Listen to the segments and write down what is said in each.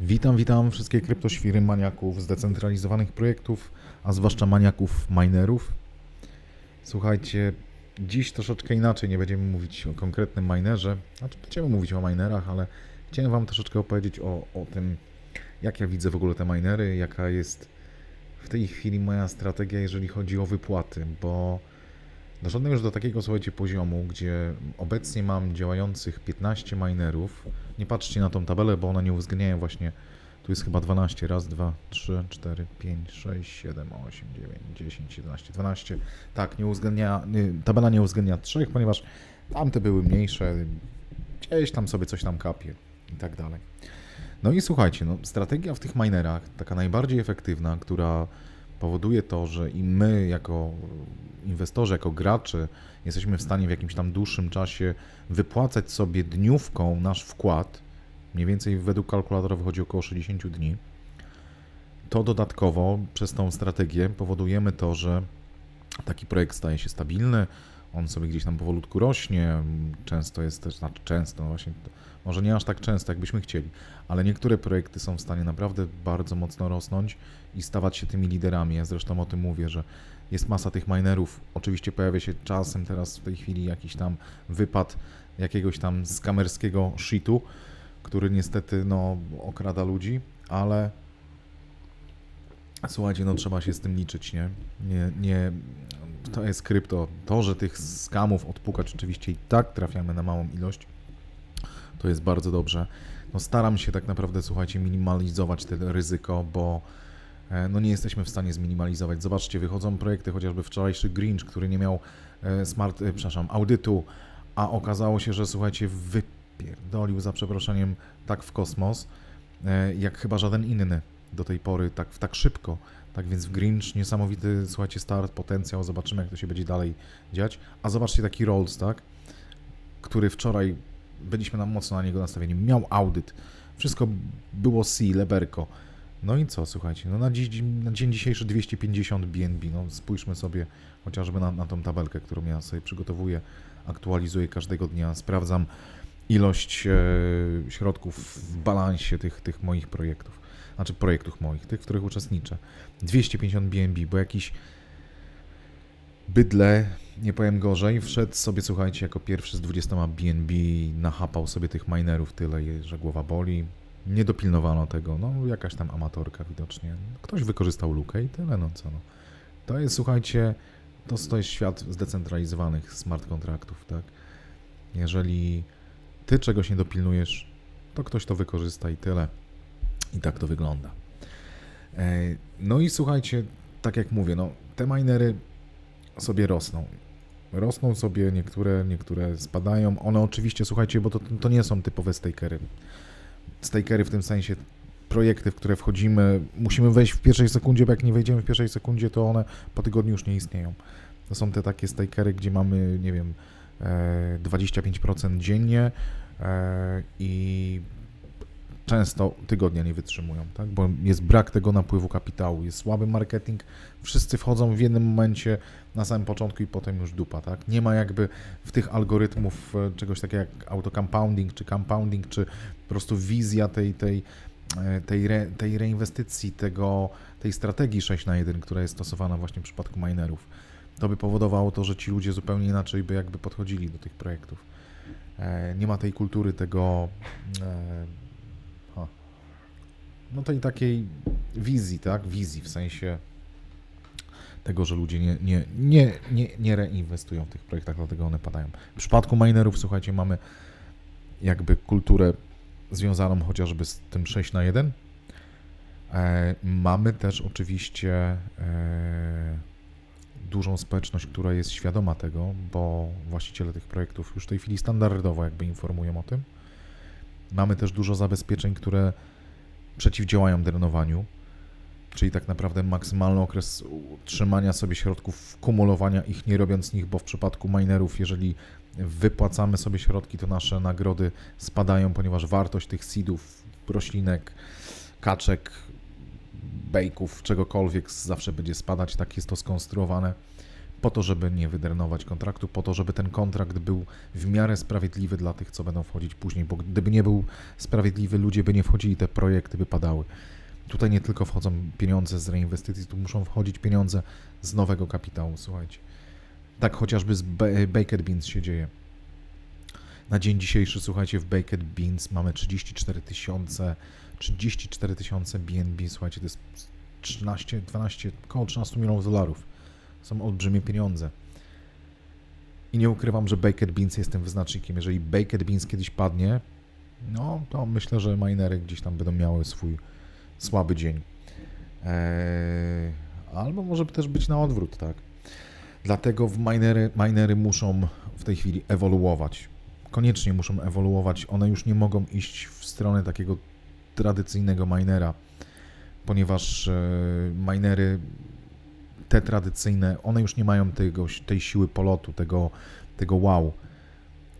Witam, witam wszystkie kryptoświry maniaków zdecentralizowanych projektów, a zwłaszcza maniaków minerów. Słuchajcie, dziś troszeczkę inaczej, nie będziemy mówić o konkretnym minerze, znaczy będziemy mówić o minerach, ale chciałem Wam troszeczkę opowiedzieć o, o tym, jak ja widzę w ogóle te minery, jaka jest w tej chwili moja strategia, jeżeli chodzi o wypłaty, bo doszedłem już do takiego, słuchajcie, poziomu, gdzie obecnie mam działających 15 minerów. Nie patrzcie na tą tabelę, bo one nie uwzględniają właśnie, tu jest chyba 12, raz, dwa, trzy, cztery, pięć, sześć, siedem, osiem, dziewięć, dziesięć, 11, 12. Tak, nie uwzględnia, nie, tabela nie uwzględnia trzech, ponieważ tamte były mniejsze, gdzieś tam sobie coś tam kapie i tak dalej. No i słuchajcie, no, strategia w tych minerach, taka najbardziej efektywna, która powoduje to, że i my jako inwestorzy, jako gracze jesteśmy w stanie w jakimś tam dłuższym czasie wypłacać sobie dniówką nasz wkład, mniej więcej według kalkulatora wychodzi około 60 dni, to dodatkowo przez tą strategię powodujemy to, że taki projekt staje się stabilny, on sobie gdzieś tam powolutku rośnie, często jest też, znaczy często, no właśnie, może nie aż tak często, jakbyśmy chcieli, ale niektóre projekty są w stanie naprawdę bardzo mocno rosnąć i stawać się tymi liderami. Ja zresztą o tym mówię, że jest masa tych minerów. Oczywiście pojawia się czasem teraz w tej chwili jakiś tam wypad jakiegoś tam skamerskiego shitu, który niestety no, okrada ludzi, ale słuchajcie, no trzeba się z tym liczyć, nie? Nie, nie to jest krypto. To, że tych skamów odpukać oczywiście i tak trafiamy na małą ilość, to jest bardzo dobrze. No staram się tak naprawdę, słuchajcie, minimalizować to ryzyko, bo e, no nie jesteśmy w stanie zminimalizować. Zobaczcie, wychodzą projekty, chociażby wczorajszy Grinch, który nie miał e, smart, e, przepraszam, audytu, a okazało się, że słuchajcie, wypierdolił za przeproszeniem tak w kosmos, jak chyba żaden inny do tej pory, tak, tak szybko. Tak więc w Grinch niesamowity, słuchajcie, start, potencjał, zobaczymy jak to się będzie dalej dziać. A zobaczcie taki Rolls, tak, który wczoraj byliśmy na mocno na niego nastawieni. Miał audyt, wszystko było C, leberko. No i co, słuchajcie, no na, dziś, na dzień dzisiejszy 250 BNB, no spójrzmy sobie chociażby na, na tą tabelkę, którą ja sobie przygotowuję, aktualizuję każdego dnia, sprawdzam ilość e, środków w balansie tych, tych moich projektów, znaczy projektów moich, tych, w których uczestniczę. 250 BNB, bo jakiś bydle, nie powiem gorzej, wszedł sobie, słuchajcie, jako pierwszy z 20 BNB, nachapał sobie tych minerów tyle, że głowa boli. Nie dopilnowano tego, no jakaś tam amatorka widocznie. Ktoś wykorzystał lukę i tyle, no co no. To jest, słuchajcie, to, to jest świat zdecentralizowanych smart kontraktów, tak? Jeżeli ty czegoś nie dopilnujesz, to ktoś to wykorzysta i tyle. I tak to wygląda. E, no i słuchajcie, tak jak mówię, no te minery sobie rosną. Rosną sobie, niektóre, niektóre spadają. One oczywiście, słuchajcie, bo to, to nie są typowe stakery. Stakery w tym sensie projekty, w które wchodzimy, musimy wejść w pierwszej sekundzie, bo jak nie wejdziemy w pierwszej sekundzie, to one po tygodniu już nie istnieją. To są te takie stakery, gdzie mamy, nie wiem, 25% dziennie e, i często tygodnia nie wytrzymują, tak? bo jest brak tego napływu kapitału, jest słaby marketing, wszyscy wchodzą w jednym momencie na samym początku i potem już dupa. Tak? Nie ma jakby w tych algorytmów e, czegoś takiego jak autocompounding czy compounding, czy po prostu wizja tej, tej, e, tej, re, tej reinwestycji, tego, tej strategii 6 na 1, która jest stosowana właśnie w przypadku minerów. To by powodowało to, że ci ludzie zupełnie inaczej by jakby podchodzili do tych projektów. E, nie ma tej kultury, tego no tej takiej wizji, tak? Wizji w sensie tego, że ludzie nie, nie, nie, nie, nie reinwestują w tych projektach, dlatego one padają. W przypadku minerów, słuchajcie, mamy jakby kulturę związaną chociażby z tym 6 na 1. E, mamy też oczywiście e, dużą społeczność, która jest świadoma tego, bo właściciele tych projektów już w tej chwili standardowo jakby informują o tym. Mamy też dużo zabezpieczeń, które przeciwdziałają drenowaniu, czyli tak naprawdę maksymalny okres utrzymania sobie środków, kumulowania ich, nie robiąc nich, bo w przypadku minerów, jeżeli wypłacamy sobie środki, to nasze nagrody spadają, ponieważ wartość tych seedów, roślinek, kaczek, bejków, czegokolwiek zawsze będzie spadać, tak jest to skonstruowane. Po to, żeby nie wydrenować kontraktu, po to, żeby ten kontrakt był w miarę sprawiedliwy dla tych, co będą wchodzić później, bo gdyby nie był sprawiedliwy, ludzie by nie wchodzili, te projekty by padały. Tutaj nie tylko wchodzą pieniądze z reinwestycji, tu muszą wchodzić pieniądze z nowego kapitału, słuchajcie. Tak chociażby z Ba- Baked Beans się dzieje. Na dzień dzisiejszy, słuchajcie, w Baked Beans mamy 34 tysiące, 34 tysiące BNB, słuchajcie, to jest 13, 12, około 13 milionów dolarów. Są olbrzymie pieniądze. I nie ukrywam, że Baked Beans jest tym wyznacznikiem. Jeżeli Baked Beans kiedyś padnie, no to myślę, że minery gdzieś tam będą miały swój słaby dzień. Eee, albo może też być na odwrót, tak? Dlatego w minery, minery muszą w tej chwili ewoluować. Koniecznie muszą ewoluować. One już nie mogą iść w stronę takiego tradycyjnego minera, ponieważ e, minery te tradycyjne, one już nie mają tego, tej siły polotu, tego, tego wow.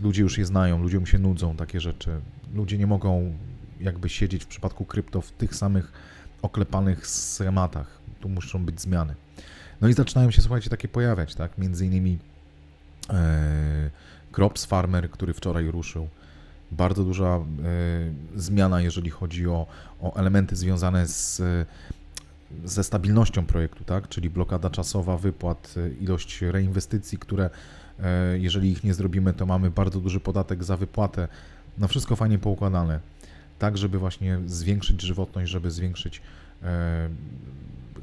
Ludzie już je znają, ludziom się nudzą takie rzeczy. Ludzie nie mogą jakby siedzieć w przypadku krypto w tych samych oklepanych schematach. Tu muszą być zmiany. No i zaczynają się, słuchajcie, takie pojawiać, tak? Między innymi e, Crops Farmer, który wczoraj ruszył. Bardzo duża e, zmiana, jeżeli chodzi o, o elementy związane z, ze stabilnością projektu, tak? Czyli blokada czasowa wypłat, e, ilość reinwestycji, które e, jeżeli ich nie zrobimy, to mamy bardzo duży podatek za wypłatę. No wszystko fajnie poukładane, tak żeby właśnie zwiększyć żywotność, żeby zwiększyć e,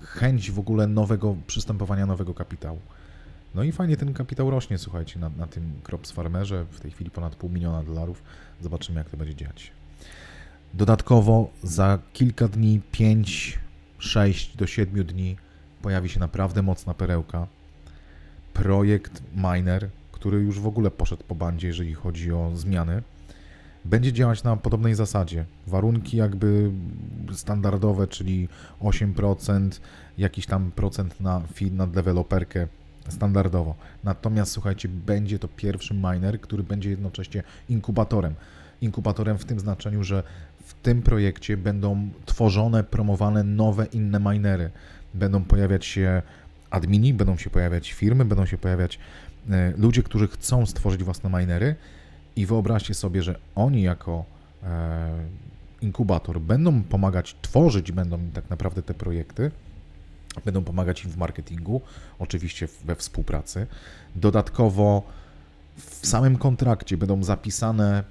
chęć w ogóle nowego przystępowania nowego kapitału. No i fajnie ten kapitał rośnie, słuchajcie, na, na tym Crops Farmerze, w tej chwili ponad pół miliona dolarów. Zobaczymy, jak to będzie dziać. Dodatkowo za kilka dni, 5, 6 do 7 dni pojawi się naprawdę mocna perełka. Projekt Miner, który już w ogóle poszedł po bandzie, jeżeli chodzi o zmiany, będzie działać na podobnej zasadzie. Warunki jakby standardowe, czyli 8%, jakiś tam procent na feed, na deweloperkę standardowo. Natomiast słuchajcie, będzie to pierwszy miner, który będzie jednocześnie inkubatorem. Inkubatorem w tym znaczeniu, że tym projekcie będą tworzone, promowane nowe inne minery. Będą pojawiać się admini, będą się pojawiać firmy, będą się pojawiać e, ludzie, którzy chcą stworzyć własne minery i wyobraźcie sobie, że oni jako e, inkubator będą pomagać tworzyć, będą tak naprawdę te projekty, będą pomagać im w marketingu, oczywiście we współpracy. Dodatkowo w samym kontrakcie będą zapisane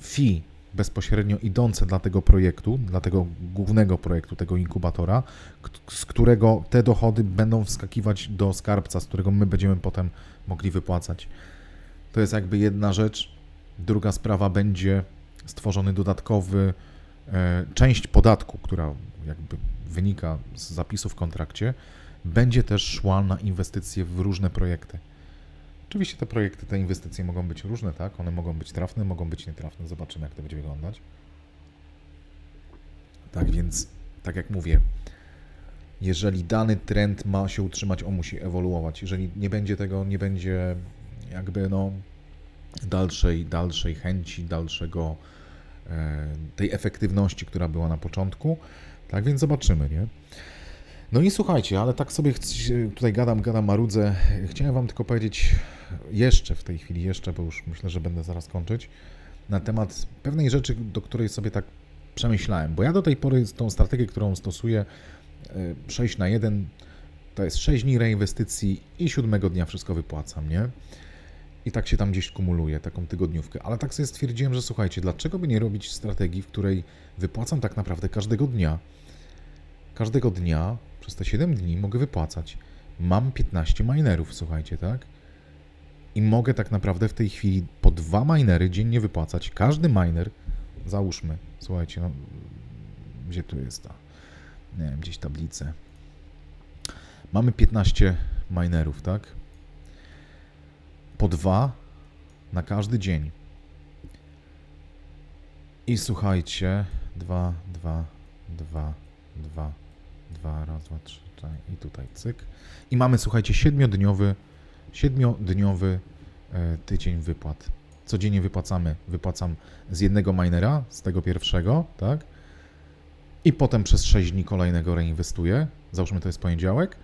fee bezpośrednio idące dla tego projektu, dla tego głównego projektu, tego inkubatora, z którego te dochody będą wskakiwać do skarbca, z którego my będziemy potem mogli wypłacać. To jest jakby jedna rzecz. Druga sprawa będzie stworzony dodatkowy e, część podatku, która jakby wynika z zapisów w kontrakcie, będzie też szła na inwestycje w różne projekty. Oczywiście te projekty, te inwestycje mogą być różne, tak? One mogą być trafne, mogą być nietrafne. Zobaczymy, jak to będzie wyglądać. Tak więc, tak jak mówię, jeżeli dany trend ma się utrzymać, on musi ewoluować. Jeżeli nie będzie tego, nie będzie jakby no dalszej, dalszej chęci, dalszego e, tej efektywności, która była na początku. Tak więc zobaczymy, nie? No i słuchajcie, ale tak sobie tutaj gadam, gadam, marudzę. Chciałem Wam tylko powiedzieć jeszcze w tej chwili, jeszcze, bo już myślę, że będę zaraz kończyć, na temat pewnej rzeczy, do której sobie tak przemyślałem. Bo ja do tej pory tą strategię, którą stosuję, e, 6 na 1, to jest 6 dni reinwestycji i siódmego dnia wszystko wypłacam, nie? I tak się tam gdzieś kumuluje, taką tygodniówkę. Ale tak sobie stwierdziłem, że słuchajcie, dlaczego by nie robić strategii, w której wypłacam tak naprawdę każdego dnia? Każdego dnia przez te 7 dni mogę wypłacać. Mam 15 minerów, słuchajcie, tak? I mogę tak naprawdę w tej chwili po dwa minery dziennie wypłacać. Każdy miner, załóżmy, słuchajcie, no, gdzie tu jest ta, nie wiem, gdzieś tablicę. Mamy 15 minerów, tak? Po dwa na każdy dzień. I słuchajcie, dwa, dwa, dwa, dwa, dwa, raz, dwa, trzy, cztery, i tutaj cyk. I mamy, słuchajcie, siedmiodniowy, siedmiodniowy e, tydzień wypłat. Codziennie wypłacamy, wypłacam z jednego minera, z tego pierwszego, tak? I potem przez 6 dni kolejnego reinwestuję. Załóżmy, to jest poniedziałek.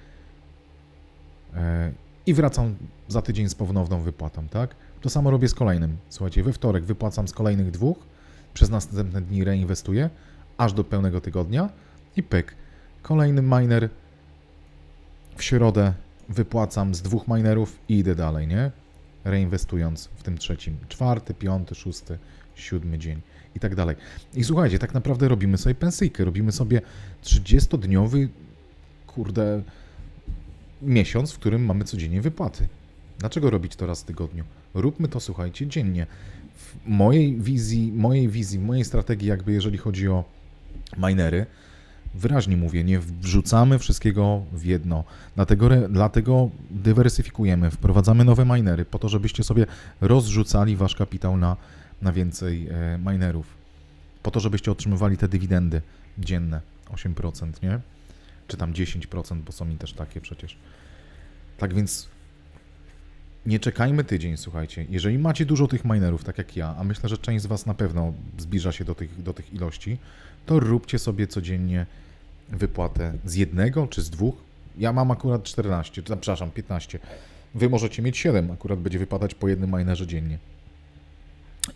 E, i wracam za tydzień z ponowną wypłatą, tak? To samo robię z kolejnym. Słuchajcie, we wtorek wypłacam z kolejnych dwóch, przez następne dni reinwestuję, aż do pełnego tygodnia i pyk. Kolejny miner w środę wypłacam z dwóch minerów i idę dalej, nie? Reinwestując w tym trzecim, czwarty, piąty, szósty, siódmy dzień i tak dalej. I słuchajcie, tak naprawdę robimy sobie pensyjkę, robimy sobie 30-dniowy, kurde, miesiąc, w którym mamy codziennie wypłaty. Dlaczego robić to raz w tygodniu? Róbmy to, słuchajcie, dziennie. W mojej wizji, mojej wizji, mojej strategii, jakby jeżeli chodzi o minery, wyraźnie mówię, nie wrzucamy wszystkiego w jedno. Dlatego, dlatego dywersyfikujemy, wprowadzamy nowe minery, po to, żebyście sobie rozrzucali wasz kapitał na, na więcej e, minerów. Po to, żebyście otrzymywali te dywidendy dzienne, 8%, nie? Czy tam 10%, bo są mi też takie przecież. Tak więc nie czekajmy tydzień, słuchajcie. Jeżeli macie dużo tych minerów, tak jak ja, a myślę, że część z Was na pewno zbliża się do tych, do tych ilości, to róbcie sobie codziennie wypłatę z jednego czy z dwóch. Ja mam akurat 14, czy, przepraszam, 15. Wy możecie mieć 7, akurat będzie wypadać po jednym minerze dziennie.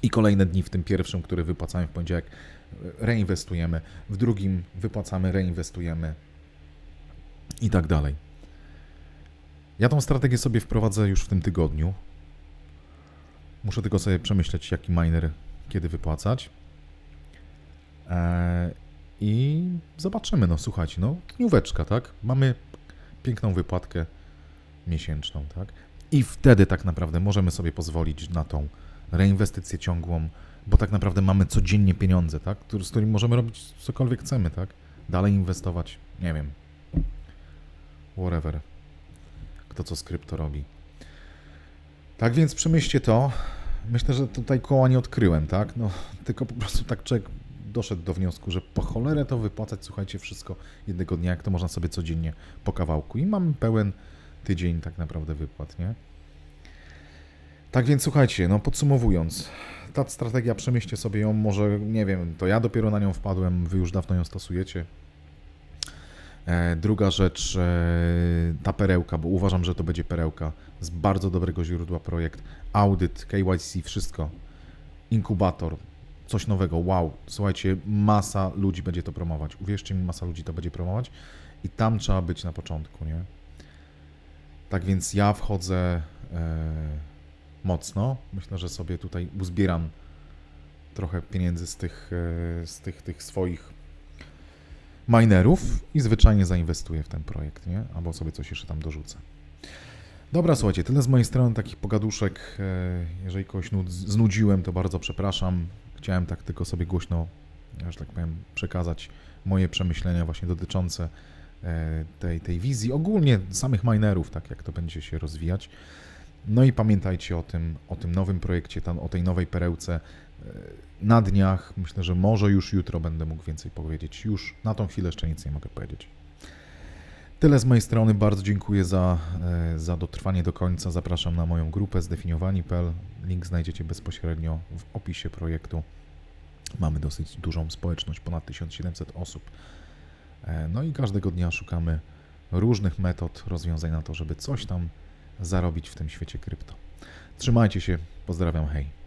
I kolejne dni w tym pierwszym, który wypłacamy w poniedziałek, reinwestujemy. W drugim wypłacamy, reinwestujemy i tak dalej. Ja tą strategię sobie wprowadzę już w tym tygodniu. Muszę tylko sobie przemyśleć, jaki miner kiedy wypłacać. Eee, I zobaczymy, no słuchajcie, no dnióweczka, tak? Mamy piękną wypłatkę miesięczną, tak? I wtedy tak naprawdę możemy sobie pozwolić na tą reinwestycję ciągłą, bo tak naprawdę mamy codziennie pieniądze, tak? Z którymi możemy robić cokolwiek chcemy, tak? Dalej inwestować, nie wiem. Whatever. Kto co z krypto robi. Tak więc przemyślcie to. Myślę, że tutaj koła nie odkryłem, tak? No, tylko po prostu tak człowiek doszedł do wniosku, że po cholerę to wypłacać, słuchajcie, wszystko jednego dnia, jak to można sobie codziennie po kawałku. I mamy pełen tydzień tak naprawdę wypłat, nie? Tak więc słuchajcie, no podsumowując, ta strategia przemyślcie sobie ją, może nie wiem, to ja dopiero na nią wpadłem, wy już dawno ją stosujecie. E, druga rzecz, e, ta perełka, bo uważam, że to będzie perełka z bardzo dobrego źródła projekt, audyt, KYC, wszystko, inkubator, coś nowego, wow, słuchajcie, masa ludzi będzie to promować, uwierzcie mi, masa ludzi to będzie promować. I tam trzeba być na początku, nie? Tak więc ja wchodzę e, mocno, myślę, że sobie tutaj uzbieram trochę pieniędzy z tych, z tych, tych swoich minerów i zwyczajnie zainwestuję w ten projekt, nie? Albo sobie coś jeszcze tam dorzucę. Dobra, słuchajcie, tyle z mojej strony takich pogaduszek. E, Jeżeli kogoś nud- znudziłem, to bardzo przepraszam. Chciałem tak tylko sobie głośno, że tak powiem, przekazać moje przemyślenia właśnie dotyczące e, tej, tej wizji, ogólnie samych minerów, tak jak to będzie się rozwijać. No i pamiętajcie o tym, o tym nowym projekcie, tam, o tej nowej perełce. E, Na dniach, myślę, że może już jutro będę mógł więcej powiedzieć. Już na tą chwilę jeszcze nic nie mogę powiedzieć. Tyle z mojej strony. Bardzo dziękuję za, e, za dotrwanie do końca. Zapraszam na moją grupę zdefiniowani.pl. Link znajdziecie bezpośrednio w opisie projektu. Mamy dosyć dużą społeczność, ponad 1700 osób. E, No i każdego dnia szukamy różnych metod, rozwiązań na to, żeby coś tam zarobić w tym świecie krypto. Trzymajcie się, pozdrawiam, hej.